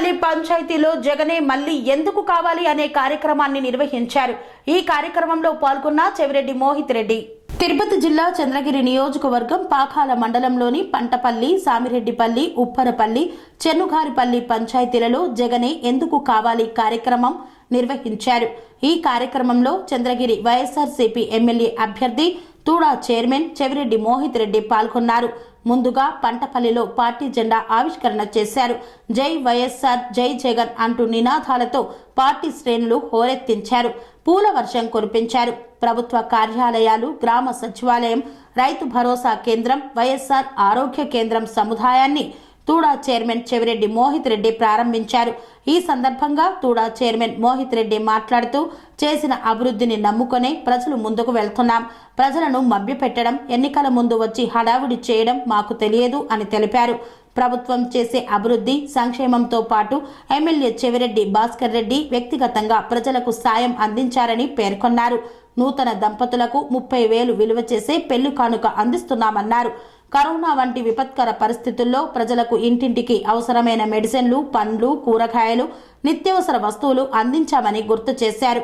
తాడేపల్లి పంచాయతీలో జగనే మళ్ళీ ఎందుకు కావాలి అనే కార్యక్రమాన్ని నిర్వహించారు. ఈ కార్యక్రమంలో పాల్గొన్న చెవిరెడ్డి మోహిత్ రెడ్డి. తిరుపతి జిల్లా చంద్రగిరి నియోజకవర్గం పాకాల మండలంలోని పంటపల్లి సామిరెడ్డిపల్లి ఉప్పరపల్లి చెన్నుగారిపల్లి పంచాయతీలలో జగనే ఎందుకు కావాలి కార్యక్రమం నిర్వహించారు. ఈ కార్యక్రమంలో చంద్రగిరి వైఎస్ఆర్సీపీ ఎమ్మెల్యే అభ్యర్థి తూడా చైర్మన్ చెవిరెడ్డి మోహిత్ రెడ్డి పాల్గొన్నారు. ముందుగా పంటపల్లిలో పార్టీ జెండా ఆవిష్కరణ చేశారు. జై వైఎస్ఆర్ జై జగన్ అంటూ నినాదాలతో పార్టీ శ్రేణులు హోరెత్తించారు. పూల వర్షం కురిపించారు. ప్రభుత్వ కార్యాలయాలు గ్రామ సచివాలయం రైతు భరోసా కేంద్రం వైఎస్ఆర్ ఆరోగ్య కేంద్రం సముదాయాన్ని తూడా చైర్మన్ చెవిరెడ్డి మోహిత్ రెడ్డి ప్రారంభించారు. ఈ సందర్భంగా తూడా చైర్మన్ మోహిత్ రెడ్డి మాట్లాడుతూ చేసిన అభివృద్ధిని నమ్ముకొనే ప్రజలు ముందుకు వెళ్తున్నాం. ప్రజలను మభ్యపెట్టడం ఎన్నికల ముందు వచ్చి హడావుడి చేయడం మాకు తెలియదు అని తెలిపారు. ప్రభుత్వం చేసే అభివృద్ధి సంక్షేమంతో పాటు ఎమ్మెల్యే చెవిరెడ్డి భాస్కర్ రెడ్డి వ్యక్తిగతంగా ప్రజలకు సాయం అందించారని పేర్కొన్నారు. నూతన దంపతులకు ముప్పై వేలు విలువ చేసే పెళ్ళి కానుక అందిస్తున్నామన్నారు. కరోనా వంటి విపత్కర పరిస్థితుల్లో ప్రజలకు ఇంటింటికి అవసరమైన మెడిసిన్లు పండ్లు కూరగాయలు నిత్యావసర వస్తువులు అందించామని గుర్తు చేశారు.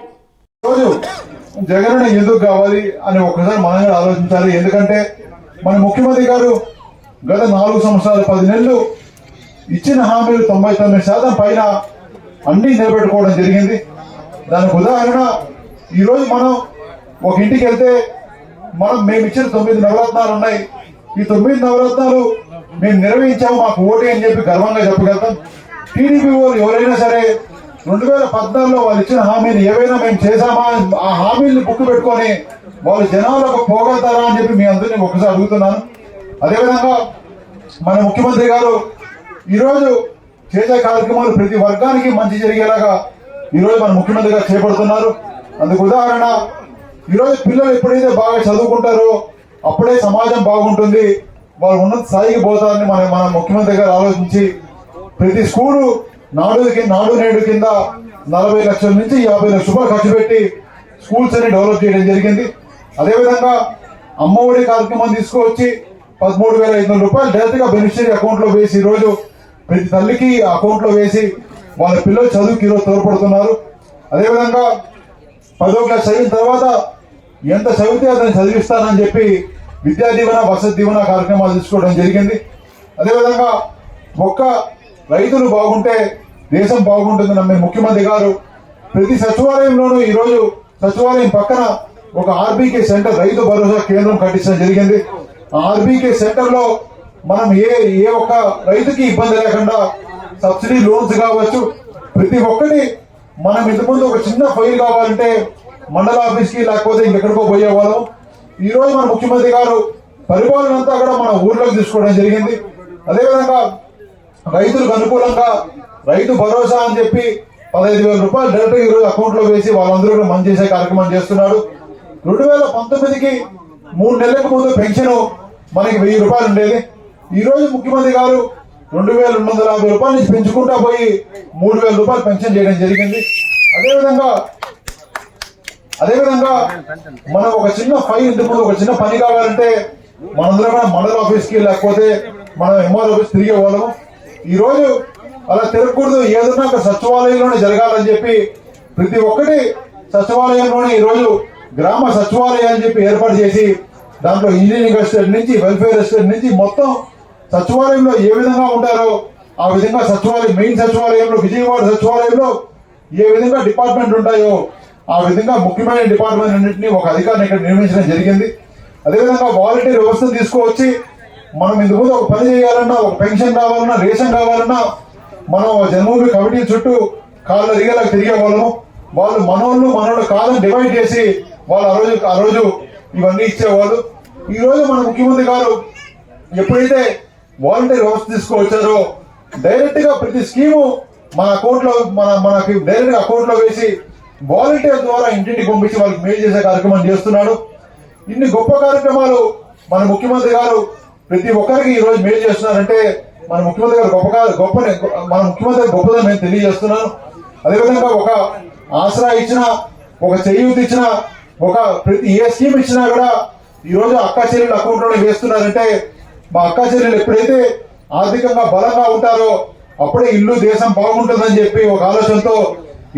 రోజు జగన్ ఎందుకు కావాలి అని ఒకసారి మనం ఆలోచించాలి. ఎందుకంటే మన ముఖ్యమంత్రి గారు గత నాలుగు సంవత్సరాలు పది నెలలు ఇచ్చిన హామీలు తొంభై తొమ్మిది శాతం పైన అన్ని నిలబెట్టుకోవడం జరిగింది. దానికి ఉదాహరణ ఈరోజు మనం ఒక ఇంటికి వెళ్తే మనం మేము ఇచ్చిన తొమ్మిది నవరత్నాలు ఉన్నాయి. ఈ తొమ్మిది నవరత్నాలు మేము నిర్వహించాము మాకు ఓటే అని చెప్పి గర్వంగా చెప్పగలుగుతాం. టీడీపీ వాళ్ళు ఎవరైనా సరే రెండు వేల పద్నాలుగులో వాళ్ళు ఇచ్చిన హామీని ఏవైనా మేము చేశామా ఆ హామీని బుక్ పెట్టుకొని వాళ్ళు జనాలకు పోగలుగుతారా అని చెప్పి మీ అందరినీ ఒకసారి అడుగుతున్నాను. అదేవిధంగా మన ముఖ్యమంత్రి గారు ఈరోజు చేసే కార్యక్రమాలు ప్రతి వర్గానికి మంచి జరిగేలాగా ఈరోజు మన ముఖ్యమంత్రి గారు చేపడుతున్నారు. అందుకు ఉదాహరణ ఈరోజు పిల్లలు ఎప్పుడైతే బాగా చదువుకుంటారో అప్పుడే సమాజం బాగుంటుంది. వాళ్ళు ఉన్నత స్థాయికి పోతారని మన మన ముఖ్యమంత్రి గారు ఆలోచించి ప్రతి స్కూలు నాడు నాడు నేడు కింద నలభై లక్షల నుంచి యాభై లక్షల రూపాయలు ఖర్చు పెట్టి స్కూల్స్ అని డెవలప్ చేయడం జరిగింది. అదేవిధంగా అమ్మఒడి కార్యక్రమం తీసుకువచ్చి పదమూడు వేల ఐదు వందల రూపాయలు డైరెక్ట్గా బెనిఫిషరీ అకౌంట్లో వేసి ఈరోజు ప్రతి తల్లికి అకౌంట్లో వేసి వాళ్ళ పిల్లలు చదువుకి ఈరోజు తోడ్పడుతున్నారు. అదేవిధంగా పదో క్లాస్ చదివిన తర్వాత ఎంత చదివితే అతను చదివిస్తానని చెప్పి విద్యా దీవెన వసతి దీవెన కార్యక్రమాలు తీసుకోవడం జరిగింది. అదేవిధంగా ఒక్క రైతులు బాగుంటే దేశం బాగుంటుంది నమ్మే ముఖ్యమంత్రి గారు ప్రతి సచివాలయంలోనూ ఈరోజు సచివాలయం పక్కన ఒక ఆర్బీకే సెంటర్ రైతు భరోసా కేంద్రం కట్టించడం జరిగింది. ఆర్బీకే సెంటర్లో మనం ఏ ఏ ఒక్క రైతుకి ఇబ్బంది లేకుండా సబ్సిడీ లోన్స్ కావచ్చు ప్రతి ఒక్కటి మనం ఇంతకుముందు ఒక చిన్న ఫైల్ కావాలంటే మండల ఆఫీస్కి లేకపోతే ఇంకెక్కడికో పోయేవాళ్ళం. ఈరోజు మన ముఖ్యమంత్రి గారు పరిపాలన అంతా కూడా మన ఊర్లోకి తీసుకోవడం జరిగింది. అదేవిధంగా రైతులకు అనుకూలంగా రైతు భరోసా అని చెప్పి పదహైదు వేల రూపాయలు డైరెక్ట్ ఈ రోజు వేసి వాళ్ళందరూ కూడా మంచి చేసే కార్యక్రమం చేస్తున్నారు. రెండు వేల పంతొమ్మిదికి మూడు నెలలకు ముందు పెన్షన్ మనకి వెయ్యి రూపాయలు ఉండేది. ఈరోజు ముఖ్యమంత్రి గారు రెండు వేల రెండు వందల యాభై రూపాయల నుంచి పెంచుకుంటా పోయి మూడు వేల రూపాయలు పెన్షన్ చేయడం జరిగింది. అదేవిధంగా అదేవిధంగా మనం ఒక చిన్న ఫైల్ ఇంటి ఒక చిన్న పని కావాలంటే మనందరం కూడా మండల ఆఫీస్కి లేకపోతే మనం ఎంఆర్ ఆఫీస్ తిరిగే వాళ్ళము. ఈ రోజు అలా తిరగకూడదు. ఏదన్నా ఒక సచివాలయంలోనే జరగాలని చెప్పి ప్రతి ఒక్కటి సచివాలయంలోనే ఈ రోజు గ్రామ సచివాలయం అని చెప్పి ఏర్పాటు చేసి దాంట్లో ఇంజనీరింగ్ ఎస్టేట్ నుంచి వెల్ఫేర్ ఎస్టేట్ నుంచి మొత్తం సచివాలయంలో ఏ విధంగా ఉంటారో ఆ విధంగా సచివాలయం మెయిన్ సచివాలయంలో విజయవాడ సచివాలయంలో ఏ విధంగా డిపార్ట్మెంట్ ఉంటాయో ఆ విధంగా ముఖ్యమైన డిపార్ట్మెంట్ అన్నింటినీ ఒక అధికారిని ఇక్కడ నియమించడం జరిగింది. అదేవిధంగా వాలంటీర్ వ్యవస్థను తీసుకువచ్చి మనం ఇందుకు ముందు ఒక పని చేయాలన్నా ఒక పెన్షన్ కావాలన్నా రేషన్ కావాలన్నా మనం జన్మభూమి కమిటీ చుట్టూ కాళ్ళు రిగలకు తిరిగే వాళ్ళము. వాళ్ళు మనోళ్ళు మనోళ్ళు కాదని డివైడ్ చేసి వాళ్ళు ఆ రోజు ఆ రోజు ఇవన్నీ ఇచ్చేవాళ్ళు. ఈ రోజు మన ముఖ్యమంత్రి గారు ఎప్పుడైతే వాలంటీర్ వ్యవస్థ తీసుకువచ్చారో డైరెక్ట్గా ప్రతి స్కీము మన అకౌంట్లో మన మనకి డైరెక్ట్ అకౌంట్లో వేసి వాలంటీర్ ద్వారా ఇంటింటికి పంపించి వాళ్ళకి మేలు చేసే కార్యక్రమం చేస్తున్నాడు. ఇన్ని గొప్ప కార్యక్రమాలు మన ముఖ్యమంత్రి గారు ప్రతి ఒక్కరికి ఈ రోజు మేలు చేస్తున్నారంటే మన ముఖ్యమంత్రి గారు గొప్ప కా- గొప్ప మన ముఖ్యమంత్రి గొప్పదని నేను తెలియజేస్తున్నాను. అదేవిధంగా ఒక ఆసరా ఇచ్చిన ఒక చేయూతి ఇచ్చిన ఒక ప్రతి ఏ స్కీమ్ ఇచ్చినా కూడా ఈ రోజు అక్క చెల్లెలు అకౌంట్లోనే వేస్తున్నారంటే మా అక్క చెల్లెలు ఎప్పుడైతే ఆర్థికంగా బలంగా ఉంటారో అప్పుడే ఇల్లు దేశం బాగుంటుందని చెప్పి ఒక ఆలోచనతో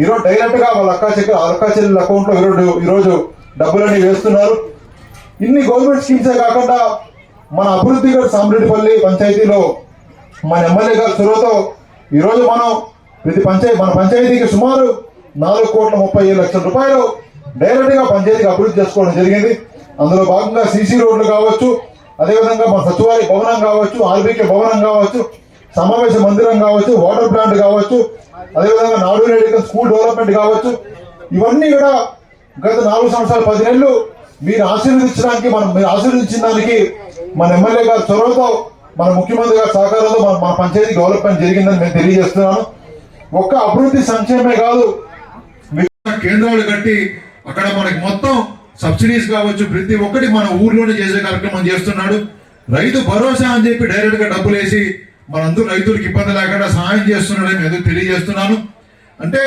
ఈరోజు డైరెక్ట్గా వాళ్ళ అక్కా చెక్క అక్కా చెల్లెల అకౌంట్లో ఈరోజు ఈరోజు డబ్బులన్నీ వేస్తున్నారు. ఇన్ని గవర్నమెంట్ స్కీమ్సే కాకుండా మన అభివృద్ధి గారు సామరెడ్డిపల్లి పంచాయతీలో మన ఎమ్మెల్యే గారి చొరవతో ఈరోజు మనం ప్రతి పంచాయతీ మన పంచాయతీకి సుమారు నాలుగు కోట్ల ముప్పై ఏడు లక్షల రూపాయలు డైరెక్ట్గా పంచాయతీకి అభివృద్ధి చేసుకోవడం జరిగింది. అందులో భాగంగా సీసీ రోడ్లు కావచ్చు అదేవిధంగా మన సచివాలయ భవనం కావచ్చు ఆర్బీకే భవనం కావచ్చు సమావేశ మందిరం కావచ్చు వాటర్ ప్లాంట్ కావచ్చు అదేవిధంగా నాడు నేడు స్కూల్ డెవలప్మెంట్ కావచ్చు ఇవన్నీ కూడా గత నాలుగు సంవత్సరాలు పది నెలలు మీరు ఆశీర్వదించడానికి మనం మీరు ఆశీర్వదించిన దానికి మన ఎమ్మెల్యే గారి చొరవతో మన ముఖ్యమంత్రి గారి సహకారంతో మన మన పంచాయతీ డెవలప్మెంట్ జరిగిందని నేను తెలియజేస్తున్నాను. ఒక్క అభివృద్ధి సంక్షేమే కాదు కేంద్రాలు కట్టి అక్కడ మనకి మొత్తం సబ్సిడీస్ కావచ్చు ప్రతి ఒక్కటి మన ఊర్లోనే చేసే కార్యక్రమం చేస్తున్నాడు. రైతు భరోసా అని చెప్పి డైరెక్ట్గా డబ్బులు వేసి మనందరూ రైతులకు ఇబ్బంది లేకుండా సహాయం చేస్తున్నాడని ఏదో తెలియజేస్తున్నాను. అంటే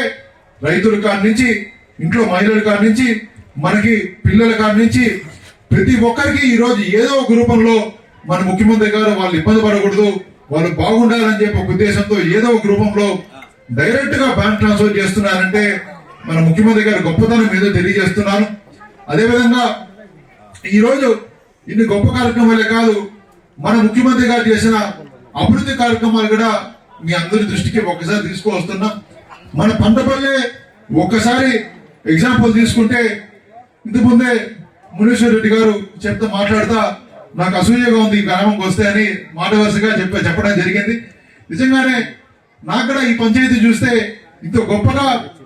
రైతుల కాడి నుంచి ఇంట్లో మహిళల కాడి నుంచి మనకి పిల్లల కాడి నుంచి ప్రతి ఒక్కరికి ఈరోజు ఏదో ఒక రూపంలో మన ముఖ్యమంత్రి గారు వాళ్ళు ఇబ్బంది పడకూడదు వాళ్ళు బాగుండాలని చెప్పి ఒక ఉద్దేశంతో ఏదో ఒక రూపంలో డైరెక్ట్గా బ్యాంక్ ట్రాన్స్ఫర్ చేస్తున్నారంటే మన ముఖ్యమంత్రి గారి గొప్పతనం ఏదో తెలియజేస్తున్నాను. అదేవిధంగా ఈరోజు ఇన్ని గొప్ప కార్యక్రమాలే కాదు మన ముఖ్యమంత్రి గారు చేసిన అభివృద్ధి కార్యక్రమాలు కూడా మీ అందరి దృష్టికి ఒకసారి తీసుకువస్తున్నా. మన పంటపల్లె ఒక్కసారి ఎగ్జాంపుల్ తీసుకుంటే ఇంతకుముందే మునీశ్వర్ రెడ్డి గారు చెప్తా మాట్లాడుతా నాకు అసూయగా ఉంది ఈ గ్రామంకి వస్తే అని మాట వరుసగా చెప్ప చెప్పడం జరిగింది. నిజంగానే నాకు కూడా ఈ పంచాయతీ చూస్తే ఇంత గొప్పగా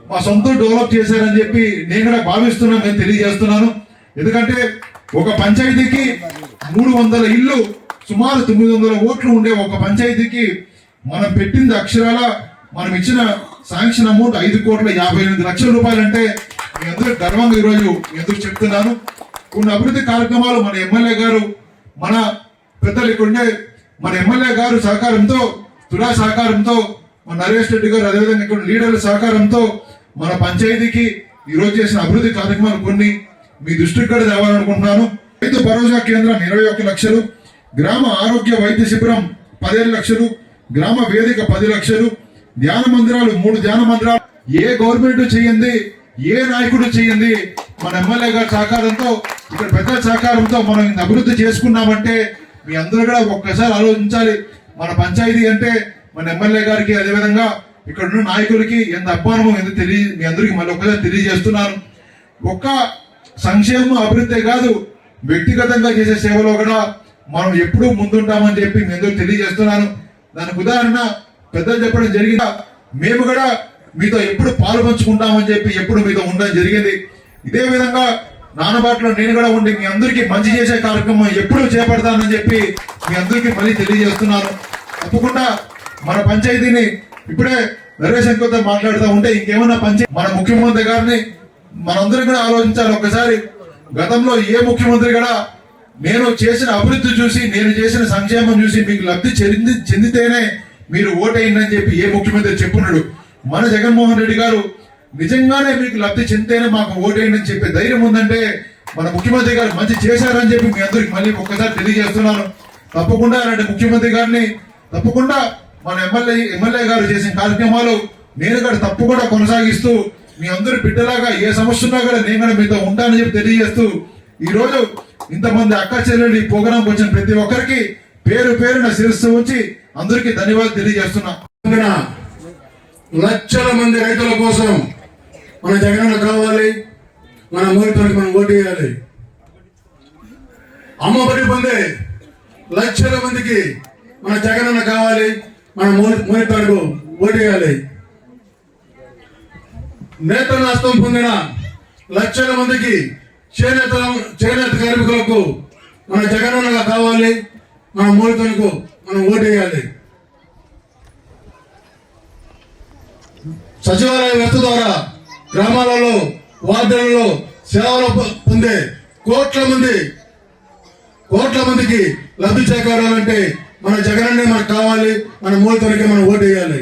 మా సొంత డెవలప్ చేశారని చెప్పి నేను కూడా భావిస్తున్నాను నేను తెలియజేస్తున్నాను. ఎందుకంటే ఒక పంచాయతీకి మూడు వందల ఇల్లు సుమారు తొమ్మిది వందల ఓట్లు ఉండే ఒక పంచాయతీకి మనం పెట్టింది అక్షరాల మనం ఇచ్చిన శాంక్షన్ అమౌంట్ ఐదు కోట్ల యాభై ఎనిమిది లక్షల రూపాయలు అంటే మీ అందరూ గర్వంగా ఈరోజు ఎందుకు చెప్తున్నాను. కొన్ని అభివృద్ధి కార్యక్రమాలు మన ఎమ్మెల్యే గారు మన పెద్దలు ఇక్కడుండే మన ఎమ్మెల్యే గారు సహకారంతో తుడా సహకారంతో మన నరేష్ రెడ్డి గారు అదేవిధంగా ఇక్కడ లీడర్ల సహకారంతో మన పంచాయతీకి ఈ రోజు చేసిన అభివృద్ధి కార్యక్రమాలు కొన్ని మీ దృష్టికి కూడా తేవాలనుకుంటున్నాను. రైతు భరోసా కేంద్రం ఇరవై ఒక్క లక్షలు గ్రామ ఆరోగ్య వైద్య శిబిరం పదిహేను లక్షలు గ్రామ వేదిక పది లక్షలు ధ్యాన మందిరాలు మూడు ధ్యాన మందిరాలు. ఏ గవర్నమెంట్ చేయండి ఏ నాయకుడు చేయండి మన ఎమ్మెల్యే గారి సహకారంతో ఇక్కడ పెద్ద సహకారంతో మనం అభివృద్ధి చేసుకున్నామంటే మీ అందరూ కూడా ఒక్కసారి ఆలోచించాలి. మన పంచాయతీ అంటే మన ఎమ్మెల్యే గారికి అదేవిధంగా ఇక్కడ ఉన్న నాయకులకి ఎంత అభిమానమో ఎంత తెలియ మీ అందరికీ మళ్ళీ ఒక్కసారి తెలియజేస్తున్నాను. ఒక్క సంక్షేమం అభివృద్ధి కాదు వ్యక్తిగతంగా చేసే సేవలో కూడా మనం ఎప్పుడూ ముందుంటామని చెప్పి మీ తెలియజేస్తున్నాను? దానికి ఉదాహరణ పెద్దలు చెప్పడం జరిగిందా? మేము కూడా మీతో ఎప్పుడు పాలు పంచుకుంటామని చెప్పి ఎప్పుడు మీతో ఉండడం జరిగింది. ఇదే విధంగా నానబాట్లో నేను కూడా ఉండి మీ అందరికీ మంచి చేసే కార్యక్రమం ఎప్పుడు చేపడతానని చెప్పి మీ అందరికీ మళ్ళీ తెలియజేస్తున్నాను. తప్పకుండా మన పంచాయతీని ఇప్పుడే నరేష్ అంకుల్తో మాట్లాడుతూ ఉంటే ఇంకేమన్నా పంచాయతీ మన ముఖ్యమంత్రి గారిని మనందరం కూడా ఆలోచించాలి. ఒకసారి గతంలో ఏ ముఖ్యమంత్రి కూడా నేను చేసిన అభివృద్ధి చూసి నేను చేసిన సంక్షేమం చూసి మీకు లబ్ధి చెంది చెందితేనే మీరు ఓటైందని చెప్పి ఏ ముఖ్యమంత్రి చెప్పున్నాడు. మన జగన్మోహన్ రెడ్డి గారు నిజంగానే మీకు లబ్ధి చెందితేనే మాకు ఓటైందని చెప్పే ధైర్యం ఉందంటే మన ముఖ్యమంత్రి గారు మంచి చేశారని చెప్పి మీ అందరికి మళ్ళీ ఒక్కసారి తెలియజేస్తున్నాను. తప్పకుండా అలాంటి ముఖ్యమంత్రి గారిని తప్పకుండా మన ఎమ్మెల్యే ఎమ్మెల్యే గారు చేసిన కార్యక్రమాలు నేను కూడా తప్పకుండా కొనసాగిస్తూ మీ అందరి బిడ్డలాగా ఏ సమస్య ఉన్నా కూడా నేను కూడా మీతో ఉంటానని చెప్పి తెలియజేస్తూ ఈరోజు ఇంతమంది అక్క చెల్లెలు ఈ ప్రోగ్రాంకి వచ్చిన ప్రతి ఒక్కరికి పేరు పేరున శిరస్సు ఉంచి అందరికీ ధన్యవాదాలు తెలియజేస్తున్నా. లక్షల మంది రైతుల కోసం మన జగనన్న కావాలి మన మూలితోనికి మనం ఓటు వేయాలి. అమ్మఒడి పొందే లక్షల మందికి మన జగనన్న కావాలి మన మూలి ఓటు వేయాలి. నేత నష్టం పొందిన లక్షల మందికి చేనేత చేనేత కార్మికులకు మన జగనన్నగా కావాలి మన మూలితోనికి మనం ఓటు వేయాలి సచివాలయ వ్యవస్థ ద్వారా గ్రామాలలో వార్డులలో సేవలు పొందే కోట్ల మంది కోట్ల మందికి లబ్ధి చేకూరాలంటే మన జగనన్నే మనకు కావాలి మన మూలతోనికే మనం ఓటు వేయాలి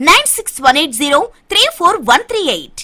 Nine six one eight zero three four one three eight